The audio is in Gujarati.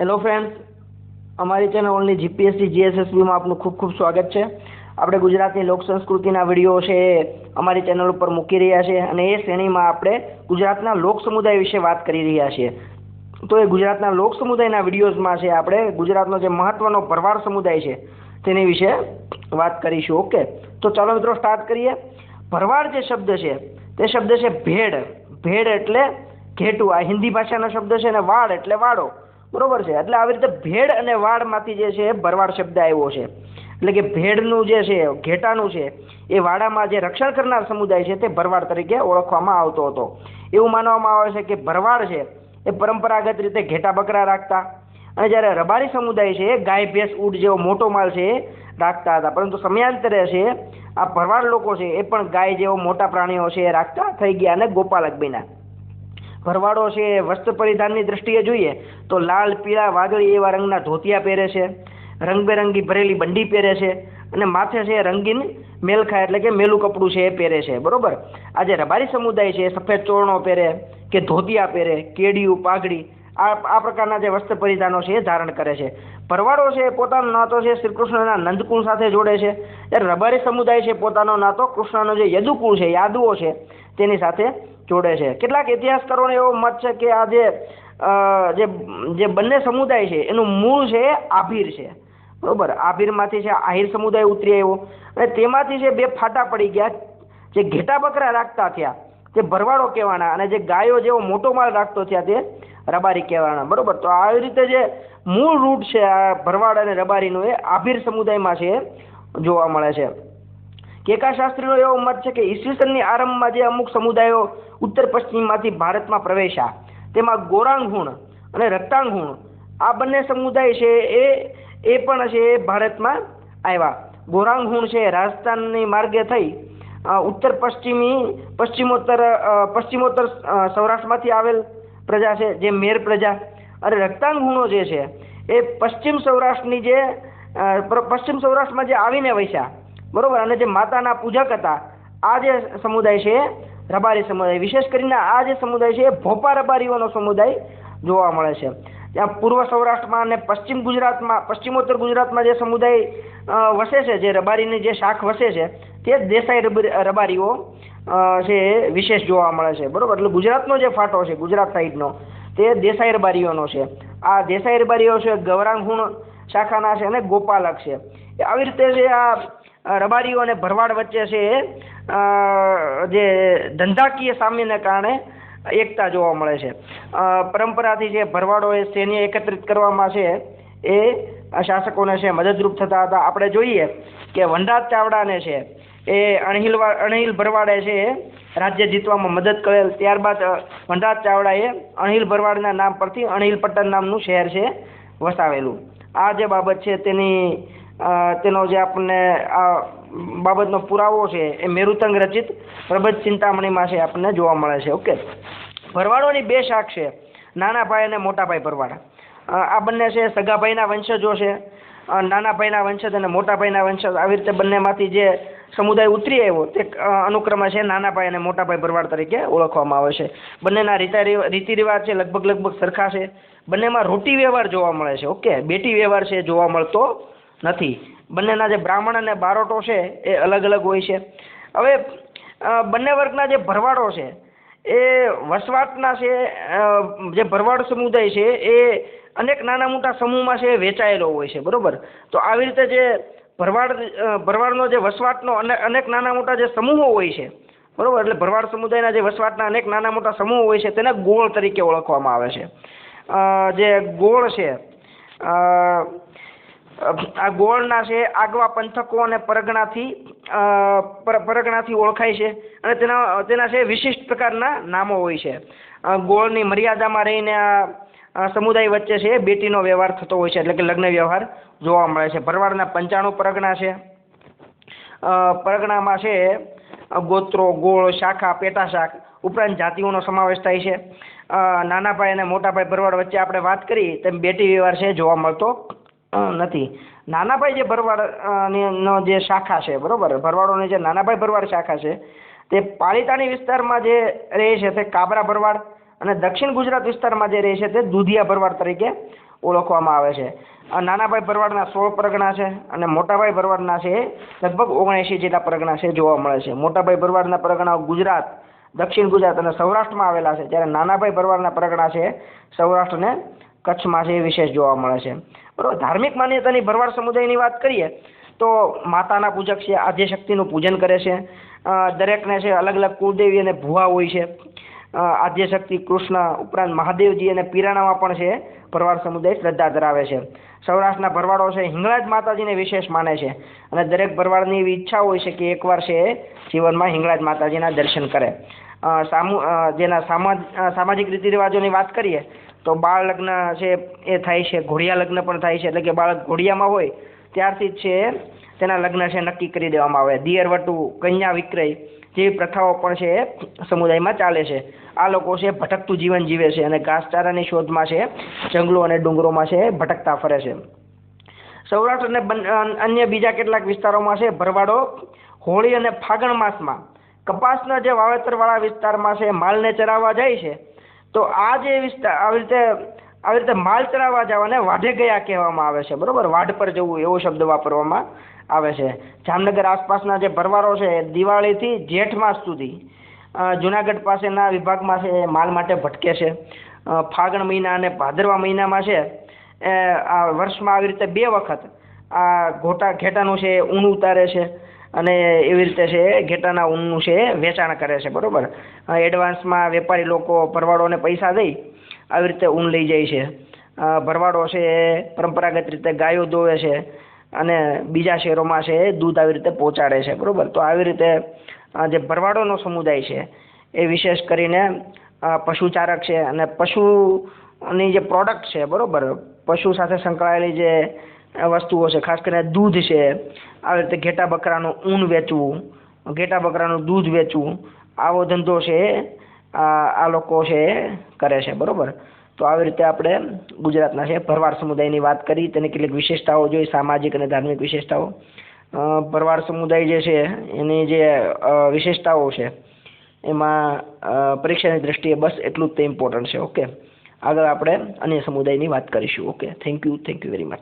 હેલો ફ્રેન્ડ્સ અમારી ચેનલ ઓનલી જીપીએસસી જીએસએસબીમાં આપનું ખૂબ ખૂબ સ્વાગત છે. આપણે ગુજરાતની લોક સંસ્કૃતિના વીડિયો છે એ અમારી ચેનલ ઉપર મૂકી રહ્યા છે અને એ શ્રેણીમાં આપણે ગુજરાતના લોક સમુદાય વિશે વાત કરી રહ્યા છીએ. તો એ ગુજરાતના લોક સમુદાયના વિડીયોઝમાં છે આપણે ગુજરાતનો જે મહત્વનો ભરવાડ સમુદાય છે તેની વિશે વાત કરીશું, ઓકે? તો ચાલો મિત્રો સ્ટાર્ટ કરીએ. ભરવાડ જે શબ્દ છે, તે શબ્દ છે ભેડ. ભેડ એટલે ઘેટું. આ હિન્દી ભાષાનો શબ્દ છે અને વાડ એટલે વાડો બરોબર છે? એટલે આવી રીતે ભેડ અને વાડમાંથી જે છે ભરવાડ શબ્દ આવ્યો છે. એટલે કે ભેડનું જે છે, ઘેટાનું છે, એ વાડામાં જે રક્ષણ કરનાર સમુદાય છે તે ભરવાડ તરીકે ઓળખવામાં આવતો હતો. એવું માનવામાં આવે છે કે ભરવાડ છે એ પરંપરાગત રીતે ઘેટા બકરા રાખતા અને જ્યારે રબારી સમુદાય છે ગાય, ભેંસ, ઊંટ જેવો મોટો માલ છે એ રાખતા હતા. પરંતુ સમયાંતરે છે આ ભરવાડ લોકો છે એ પણ ગાય જેવો મોટા પ્રાણીઓ છે એ રાખતા થઈ ગયા અને ગોપાલક બન્યા. ભરવાડો છે એ વસ્ત્ર પરિધાનની દ્રષ્ટિએ જોઈએ, તો લાલ, પીળા, વાદળી એવા રંગના ધોતિયા પહેરે છે, રંગબેરંગી ભરેલી બંડી પહેરે છે અને માથે છે એ રંગીન મેલખા એટલે કે મેલું કપડું છે એ પહેરે છે, બરોબર? આ જે રબારી સમુદાય છે એ સફેદ ચોરણો પહેરે કે ધોતિયા પહેરે, કેડિયું, પાઘડી, આ આ પ્રકારના જે વસ્ત્ર પરિધાનો છે એ ધારણ કરે છે. ભરવાડો છે એ પોતાનો નાતો છે શ્રી કૃષ્ણના નંદકુળ સાથે જોડે છે. ત્યારે રબારી સમુદાય છે પોતાનો નાતો કૃષ્ણનો જે યદુકુળ છે, યાદવો છે, તેની સાથે જોડે છે. કેટલાક ઇતિહાસકારોનો એવો મત છે કે આ જે જે બંને સમુદાય છે, એનું મૂળ છે આભીર છે. બરોબર? આભીરમાંથી છે, આહિર સમુદાય ઉતરી આવ્યો. અને તેમાંથી છે બે ફાટા પડી ગયા, જે ઘેટા બકરા રાખતા થયા તે ભરવાડો કહેવાના અને જે ગાયો જેવો મોટો માલ રાખતો થયા તે રબારી કહેવાના. બરોબર? તો આવી રીતે જે મૂળ રૂટ છે આ ભરવાડ અને રબારીનું એ આભીર સમુદાયમાં છે, જોવા મળે છે. કેકાશાસ્ત્રીનો એવો મત છે કે ઈસવીસનની આરંભમાં જે અમુક સમુદાયો ઉત્તર પશ્ચિમમાંથી ભારતમાં પ્રવેશ્યા, તેમાં ગોરાંગુણ અને રક્તાંગુણ આ બંને સમુદાય છે એ એ પણ છે એ ભારતમાં આવ્યા. ગોરાંગુણ છે રાજસ્થાનની માર્ગે થઈ ઉત્તર પશ્ચિમી, પશ્ચિમોત્તર પશ્ચિમોત્તર સૌરાષ્ટ્રમાંથી આવેલ પ્રજા છે, જે મેર પ્રજા. અને રક્તાંગુણો જે છે એ પશ્ચિમ સૌરાષ્ટ્રની જે પશ્ચિમ સૌરાષ્ટ્રમાં જે આવીને વસ્યા બરોબર? અને જે માતાના પૂજક હતા, આ જે સમુદાય છે, રબારી સમુદાય, વિશેષ કરીને આ જે સમુદાય છે, એ ભોપા રબારીઓનો સમુદાય જોવા મળે છે. ત્યાં પૂર્વ સૌરાષ્ટ્રમાં અને પશ્ચિમ ગુજરાતમાં, પશ્ચિમોત્તર ગુજરાતમાં જે સમુદાય વસે છે, જે રબારીની જે શાખ વસે છે, તે દેસાઈ રબારીઓ છે વિશેષ જોવા મળે છે. બરોબર? એટલે ગુજરાતનો જે ફાટો છે, ગુજરાત સાઈડનો, તે દેસાઈ રબારીઓનો છે. આ દેસાઈ રબારીઓ છે ગૌરાંગહુણ શાખાના છે અને ગોપાલક છે. આવી રીતે જે આ રબારીઓ અને ભરવાડ વચ્ચે છે એ જે ધંધાકીય સામ્યને કારણે એકતા જોવા મળે છે. પરંપરાથી જે ભરવાડો એ સૈન્ય એકત્રિત કરવામાં છે, એ શાસકોને છે મદદરૂપ થતા હતા. આપણે જોઈએ કે વનરાજ ચાવડાને છે, એ અણહિલ અણહિલ ભરવાડે છે એ રાજ્ય જીતવામાં મદદ કરેલ. ત્યારબાદ વનરાજ ચાવડાએ અણહિલ ભરવાડના નામ પરથી અણહિલ પટ્ટન નામનું શહેર છે, વસાવેલું. આ જે બાબત છે તેની તેનો જે આપણને આ બાબતનો પુરાવો છે એ મેરુતંગ રચિત પ્રબંધ ચિંતામણીમાં છે આપણને જોવા મળે છે. ઓકે? ભરવાડોની બે શાખ છે નાના ભાઈ અને મોટા ભાઈ ભરવાડા આ બંને છે સગા ભાઈના વંશજો છે. નાના ભાઈના વંશજ અને મોટા ભાઈના વંશજ આવી રીતે બંનેમાંથી જે સમુદાય ઉતરી આવ્યો તે અનુક્રમે છે નાના ભાઈ અને મોટા ભાઈ ભરવાડ તરીકે ઓળખવામાં આવે છે. બંનેના રીતિ રિવાજ છે, લગભગ લગભગ સરખા છે. બંનેમાં રોટી વ્યવહાર જોવા મળે છે. ઓકે? બેટી વ્યવહાર છે, જોવા મળતો નથી. બંનેના જે બ્રાહ્મણ અને બારોટો છે, એ અલગ અલગ હોય છે. હવે બંને વર્ગના જે ભરવાડો છે, એ વસવાટના છે જે ભરવાડ સમુદાય છે, એ અનેક નાના મોટા સમૂહમાં છે વેચાયેલો હોય છે, બરોબર? તો આવી રીતે જે ભરવાડ ભરવાડનો જે વસવાટનો અને અનેક નાના મોટા જે સમૂહો હોય છે, બરોબર? એટલે ભરવાડ સમુદાયના જે વસવાટના અનેક નાના મોટા સમૂહો હોય છે, તેને ગોળ તરીકે ઓળખવામાં આવે છે. જે ગોળ છે આ ગોળના છે, આગવા પંથકો અને પરગણાથી પરગણાથી ઓળખાય છે. અને તેના તેના છે વિશિષ્ટ પ્રકારના નામો હોય છે. ગોળની મર્યાદામાં રહીને આ સમુદાય વચ્ચે છે બેટીનો વ્યવહાર થતો હોય છે, એટલે કે લગ્ન વ્યવહાર જોવા મળે છે. ભરવાડના પંચાણું પરગણા છે. પરગણામાં છે, ગોત્રો, ગોળ, શાખા પેટા શાખ ઉપરાંત જાતિઓનો સમાવેશ થાય છે. નાના ભાઈ અને મોટા ભાઈ ભરવાડ વચ્ચે આપણે વાત કરી તેમ બેટી વ્યવહાર છે જોવા મળતો નથી. નાનાભાઈ જે ભરવાડ નો જે શાખા છે, બરોબર? ભરવાડોની જે નાનાભાઈ ભરવાડ શાખા છે, તે પાલિતાણી વિસ્તારમાં જે રહે છે તે કાબરા ભરવાડ અને દક્ષિણ ગુજરાત વિસ્તારમાં જે રહે છે તે દુધિયા ભરવાડ તરીકે ઓળખવામાં આવે છે. નાનાભાઈ ભરવાડના સોળ પરગણા છે અને મોટાભાઈ ભરવાડના છે લગભગ ઓગણએંશી જેટલા પરગણા છે જોવા મળે છે. મોટાભાઈ ભરવાડના પરગણાઓ ગુજરાત, દક્ષિણ ગુજરાત અને સૌરાષ્ટ્રમાં આવેલા છે. જ્યારે નાનાભાઈ ભરવાડના પરગણા છે સૌરાષ્ટ્ર અને કચ્છમાં છે એ વિશેષ જોવા મળે છે. બરાબર ધાર્મિક માન્યતાની ભરવાડ સમુદાયની વાત કરીએ, તો માતાના પૂજક છે આદ્યશક્તિનું પૂજન કરે છે. દરેકને છે અલગ અલગ કુળદેવી અને ભુવા હોય છે. આદ્યશક્તિ કૃષ્ણ ઉપરાંત મહાદેવજી અને પીરાણામાં પણ છે, ભરવાડ સમુદાય શ્રદ્ધા ધરાવે છે. સૌરાષ્ટ્રના ભરવાડો છે, હિંગળાજ માતાજીને વિશેષ માને છે. અને દરેક ભરવાડની એવી ઈચ્છા હોય છે કે એકવાર છે, જીવનમાં હિંગળાજ માતાજીના દર્શન કરે. સામુ જેના સામાજ સામાજિક રીતિ રિવાજોની વાત કરીએ, તો બાળ લગ્ન છે એ થાય છે, ઘોડિયા લગ્ન પણ થાય છે, એટલે કે બાળક ઘોડિયામાં હોય, ત્યારથી જ છે, તેના લગ્ન છે નક્કી કરી દેવામાં આવે. દિયર વટુ કન્યા વિક્રય જેવી પ્રથાઓ પણ છે સમુદાયમાં ચાલે છે. આ લોકો છે ભટકતું જીવન જીવે છે અને ઘાસચારાની શોધમાં છે, જંગલો અને ડુંગરોમાં છે ભટકતા ફરે છે. સૌરાષ્ટ્ર અને, અન્ય બીજા કેટલાક વિસ્તારોમાં છે ભરવાડો, હોળી અને ફાગણ માસમાં કપાસના જે વાવેતરવાળા વિસ્તારમાં છે, માલને ચરાવવા જાય છે, તો આ જે વિસ્તાર આવી રીતે આવી રીતે માલ ચરાવવા જવાને વાઢે ગયા કહેવામાં આવે છે, બરોબર? વાઢ પર જવું, એવો શબ્દ વાપરવામાં આવે છે. જામનગર આસપાસના જે ભરવારો છે દિવાળીથી જેઠ માસ સુધી જુનાગઢ પાસેના વિભાગમાં છે માલ માટે ભટકે છે. ફાગણ મહિના અને ભાદરવા મહિનામાં છે આ વર્ષમાં આવી રીતે બે વખત આ ઘોટા ઘેટાનું છે ઊન ઉતારે છે. અને એવી રીતે છે, ઘેટાના ઊનનું છે, વેચાણ કરે છે, બરાબર? એડવાન્સમાં વેપારી લોકો ભરવાડોને પૈસા દઈ આવી રીતે ઊન લઈ જાય છે. ભરવાડો છે એ પરંપરાગત રીતે ગાયો દોવે છે અને બીજા શહેરોમાં છે, દૂધ આવી રીતે પહોંચાડે છે, બરાબર? તો આવી રીતે જે ભરવાડોનો સમુદાય છે, એ વિશેષ કરીને પશુચારક છે અને પશુની જે પ્રોડક્ટ છે, બરાબર? પશુ સાથે સંકળાયેલી જે વસ્તુઓ છે. ખાસ કરીને દૂધ છે. આવી રીતે ઘેટા બકરાનું ઊન વેચવું, ઘેટા બકરાનું દૂધ વેચવું, આવો ધંધો છે, આ લોકો છે, કરે છે. બરાબર? તો આવી રીતે આપણે ગુજરાતના છે, ભરવાડ સમુદાયની વાત કરી, તેની કેટલીક વિશેષતાઓ જોઈ, સામાજિક અને ધાર્મિક વિશેષતાઓ. ભરવાડ સમુદાય જે છે, એની જે વિશેષતાઓ છે, એમાં પરીક્ષાની દ્રષ્ટિએ બસ એટલું જ તે ઇમ્પોર્ટન્ટ છે. ઓકે? આગળ આપણે અન્ય સમુદાયની વાત કરીશું. Okay? Thank you thank you very much